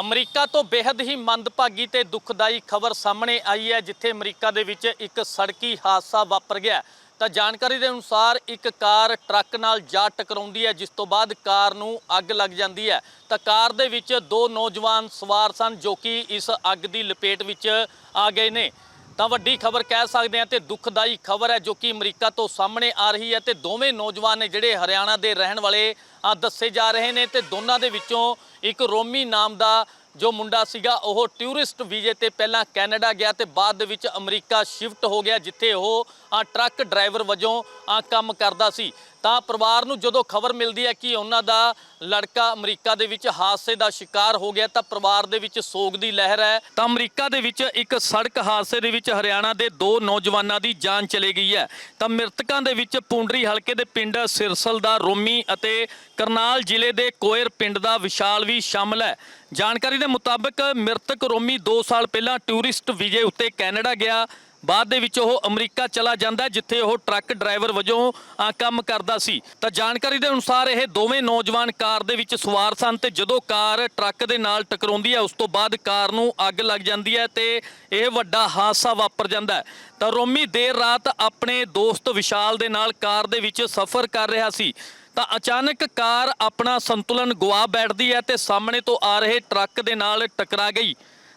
America ਤੋਂ ਬੇहद ਹੀ ਮੰਦਭਾਗੀ ਤੇ ਦੁਖਦਾਈ ਖਬਰ ਸਾਹਮਣੇ ਆਈ ਹੈ, ਜਿੱਥੇ ਅਮਰੀਕਾ ਦੇ ਵਿੱਚ ਇੱਕ ਸੜਕੀ ਹਾਦਸਾ ਵਾਪਰ ਗਿਆ ਤਾਂ ਜਾਣਕਾਰੀ ਦੇ ਅਨੁਸਾਰ ਇੱਕ ਕਾਰ ਟਰੱਕ ਨਾਲ ਜਾ ਟਕਰਾਉਂਦੀ ਹੈ, ਜਿਸ ਤੋਂ ਬਾਅਦ ਕਾਰ ਨੂੰ ਅੱਗ ਲੱਗ ਜਾਂਦੀ ਹੈ। ਤਾਂ ਕਾਰ ਦੇ ਵਿੱਚ ਦੋ ਨੌਜਵਾਨ ਸਵਾਰ ਸਨ, ਜੋ ਕਿ ਇਸ ਅੱਗ ਦੀ ਲਪੇਟ ਵਿੱਚ ਆ ਗਏ ਨੇ। ਤਾਂ ਵੱਡੀ ਖਬਰ ਕਹਿ ਸਕਦੇ ਹਾਂ ਤੇ ਦੁਖਦਾਈ ਖਬਰ ਹੈ ਜੋ ਕਿ ਅਮਰੀਕਾ ਤੋਂ ਸਾਹਮਣੇ ਆ ਰਹੀ ਹੈ ਤੇ ਦੋਵੇਂ ਨੌਜਵਾਨ ਨੇ ਜਿਹੜੇ ਹਰਿਆਣਾ ਦੇ ਰਹਿਣ ਵਾਲੇ ਆ ਦੱਸੇ ਜਾ ਰਹੇ ਨੇ ਤੇ ਦੋਨਾਂ ਦੇ ਵਿੱਚੋਂ ਇੱਕ ਰੋਮੀ ਨਾਮ ਦਾ ਜੋ ਮੁੰਡਾ ਸੀਗਾ, ਉਹ ਟੂਰਿਸਟ ਵੀਜ਼ੇ ਤੇ ਪਹਿਲਾਂ ਕੈਨੇਡਾ ਗਿਆ ਤੇ ਬਾਅਦ ਦੇ ਵਿੱਚ ਅਮਰੀਕਾ ਸ਼ਿਫਟ ਹੋ ਗਿਆ ਜਿੱਥੇ ਉਹ ਟਰੱਕ ਡਰਾਈਵਰ ਵਜੋਂ ਕੰਮ ਕਰਦਾ ਸੀ। ਤਾਂ ਪਰਿਵਾਰ ਨੂੰ ਜਦੋਂ ਖਬਰ ਮਿਲਦੀ ਹੈ ਕਿ ਉਹਨਾਂ ਦਾ ਲੜਕਾ ਅਮਰੀਕਾ ਦੇ ਵਿੱਚ ਹਾਦਸੇ ਦਾ ਸ਼ਿਕਾਰ ਹੋ ਗਿਆ, ਤਾਂ ਪਰਿਵਾਰ ਦੇ ਵਿੱਚ ਸੋਗ ਦੀ ਲਹਿਰ ਹੈ। ਤਾਂ ਅਮਰੀਕਾ ਦੇ ਵਿੱਚ ਇੱਕ ਸੜਕ ਹਾਦਸੇ ਦੇ ਵਿੱਚ ਹਰਿਆਣਾ ਦੇ ਦੋ ਨੌਜਵਾਨਾਂ ਦੀ ਜਾਨ ਚਲੀ ਗਈ ਹੈ। ਤਾਂ ਮ੍ਰਿਤਕਾਂ ਦੇ ਵਿੱਚ ਪੁੰਡਰੀ ਹਲਕੇ ਦੇ ਪਿੰਡ ਸਿਰਸਲ ਦਾ ਰੋਮੀ ਅਤੇ ਕਰਨਾਲ ਜ਼ਿਲ੍ਹੇ ਦੇ ਕੋਇਰ ਪਿੰਡ ਦਾ ਵਿਸ਼ਾਲ ਵੀ ਸ਼ਾਮਲ ਹੈ। ਜਾਣਕਾਰੀ ਦੇ ਮੁਤਾਬਕ ਮ੍ਰਿਤਕ ਰੋਮੀ 2 ਸਾਲ ਪਹਿਲਾਂ ਟੂਰਿਸਟ ਵੀਜ਼ੇ ਉੱਤੇ ਕੈਨੇਡਾ ਗਿਆ। ਬਾਅਦ ਦੇ ਵਿੱਚ ਉਹ ਅਮਰੀਕਾ ਚਲਾ ਜਾਂਦਾ ਜਿੱਥੇ ਉਹ ਟਰੱਕ ਡਰਾਈਵਰ ਵਜੋਂ ਕੰਮ ਕਰਦਾ ਸੀ। ਤਾਂ ਜਾਣਕਾਰੀ ਦੇ ਅਨੁਸਾਰ ਇਹ ਦੋਵੇਂ ਨੌਜਵਾਨ ਕਾਰ ਦੇ ਵਿੱਚ ਸਵਾਰ ਸਨ ਤੇ ਜਦੋਂ ਕਾਰ ਟਰੱਕ ਦੇ ਨਾਲ ਟਕਰਾਉਂਦੀ ਹੈ, ਉਸ ਤੋਂ ਬਾਅਦ ਕਾਰ ਨੂੰ ਅੱਗ ਲੱਗ ਜਾਂਦੀ ਹੈ ਤੇ ਇਹ ਵੱਡਾ ਹਾਦਸਾ ਵਾਪਰ ਜਾਂਦਾ ਹੈ। ਤਾਂ ਰੋਮੀ ਦੇਰ ਰਾਤ ਆਪਣੇ ਦੋਸਤ ਵਿਸ਼ਾਲ ਦੇ ਨਾਲ ਕਾਰ ਦੇ ਵਿੱਚ ਸਫ਼ਰ ਕਰ ਰਿਹਾ ਸੀ। ਤਾਂ ਅਚਾਨਕ ਕਾਰ ਆਪਣਾ ਸੰਤੁਲਨ ਗਵਾ ਬੈਠਦੀ ਹੈ ਤੇ ਸਾਹਮਣੇ ਤੋਂ ਆ ਰਹੇ ਟਰੱਕ ਦੇ ਨਾਲ ਟਕਰਾ ਗਈ।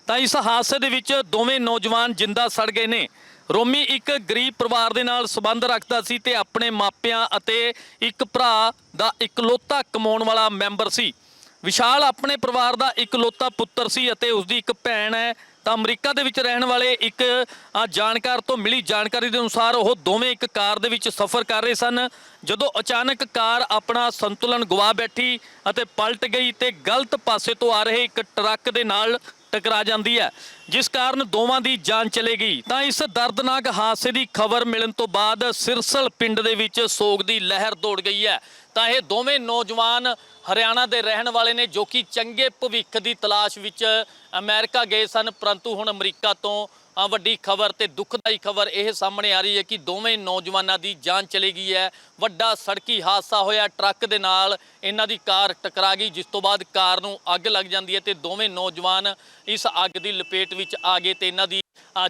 ਤਾਂ ਇਸ ਹਾਦਸੇ ਦੇ ਵਿੱਚ ਦੋਵੇਂ ਨੌਜਵਾਨ ਜਿੰਦਾ ਸੜ ਗਏ ਨੇ। ਰੋਮੀ ਇੱਕ ਗਰੀਬ ਪਰਿਵਾਰ ਦੇ ਨਾਲ ਸੰਬੰਧ ਰੱਖਦਾ ਸੀ ਤੇ ਆਪਣੇ ਮਾਪਿਆਂ ਅਤੇ ਇੱਕ ਭਰਾ ਦਾ ਇਕਲੌਤਾ ਕਮਾਉਣ ਵਾਲਾ ਮੈਂਬਰ ਸੀ। ਵਿਸ਼ਾਲ ਆਪਣੇ ਪਰਿਵਾਰ ਦਾ ਇਕਲੌਤਾ ਪੁੱਤਰ ਸੀ ਅਤੇ ਉਸ ਦੀ ਇੱਕ ਭੈਣ ਹੈ। ਤਾਂ ਅਮਰੀਕਾ ਦੇ ਵਿੱਚ ਰਹਿਣ ਵਾਲੇ ਇੱਕ ਜਾਣਕਾਰ ਤੋਂ ਮਿਲੀ ਜਾਣਕਾਰੀ ਦੇ ਅਨੁਸਾਰ ਉਹ ਦੋਵੇਂ ਇੱਕ ਕਾਰ ਦੇ ਵਿੱਚ ਸਫ਼ਰ ਕਰ ਰਹੇ ਸਨ। ਜਦੋਂ ਅਚਾਨਕ ਕਾਰ ਆਪਣਾ ਸੰਤੁਲਨ ਗਵਾ ਬੈਠੀ ਅਤੇ ਪਲਟ ਗਈ ਤੇ ਗਲਤ ਪਾਸੇ ਤੋਂ ਆ ਰਹੇ ਇੱਕ ਟਰੱਕ ਦੇ ਨਾਲ ਟਕਰਾ ਜਾਂਦੀ ਹੈ। ਜਿਸ ਕਾਰਨ ਦੋਵਾਂ ਦੀ ਜਾਨ ਚਲੇ ਗਈ ਤਾਂ ਇਸ ਦਰਦਨਾਕ ਹਾਦਸੇ ਦੀ ਖਬਰ ਮਿਲਣ ਤੋਂ ਬਾਅਦ ਸਿਰਸਲ ਪਿੰਡ ਦੇ ਵਿੱਚ ਸੋਗ ਦੀ ਲਹਿਰ ਦੌੜ ਗਈ ਹੈ। ਤਾਂ ਇਹ ਦੋਵੇਂ ਨੌਜਵਾਨ ਹਰਿਆਣਾ ਦੇ ਰਹਿਣ ਵਾਲੇ ਨੇ ਜੋ ਕਿ ਚੰਗੇ ਭਵਿੱਖ ਦੀ ਤਲਾਸ਼ ਵਿੱਚ ਅਮਰੀਕਾ ਗਏ ਸਨ। ਪਰੰਤੂ ਹੁਣ ਅਮਰੀਕਾ ਤੋਂ ਵੱਡੀ ਖਬਰ ਤੇ ਦੁਖਦਾਈ ਖਬਰ ਇਹ ਸਾਹਮਣੇ ਆ ਰਹੀ ਹੈ ਕਿ ਦੋਵੇਂ ਨੌਜਵਾਨਾਂ ਦੀ ਜਾਨ ਚਲੀ ਗਈ ਹੈ। ਵੱਡਾ ਸੜਕੀ ਹਾਦਸਾ ਹੋਇਆ, ਟਰੱਕ ਦੇ ਨਾਲ ਇਹਨਾਂ ਦੀ ਕਾਰ ਟਕਰਾ ਗਈ, ਜਿਸ ਤੋਂ ਬਾਅਦ ਕਾਰ ਨੂੰ ਅੱਗ ਲੱਗ ਜਾਂਦੀ ਹੈ ਤੇ ਦੋਵੇਂ ਨੌਜਵਾਨ ਇਸ ਅੱਗ ਦੀ ਲਪੇਟ ਵਿੱਚ ਆ ਗਏ ਤੇ ਇਹਨਾਂ ਦੀ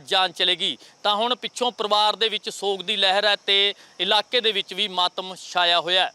ਜਾਨ ਚਲੇਗੀ ਤਾਂ ਹੁਣ ਪਿੱਛੋਂ ਪਰਿਵਾਰ ਦੇ ਵਿੱਚ ਸੋਗ ਦੀ ਲਹਿਰ ਹੈ ਤੇ ਇਲਾਕੇ ਦੇ ਵਿੱਚ ਵੀ ਮਾਤਮ ਛਾਇਆ ਹੋਇਆ ਹੈ।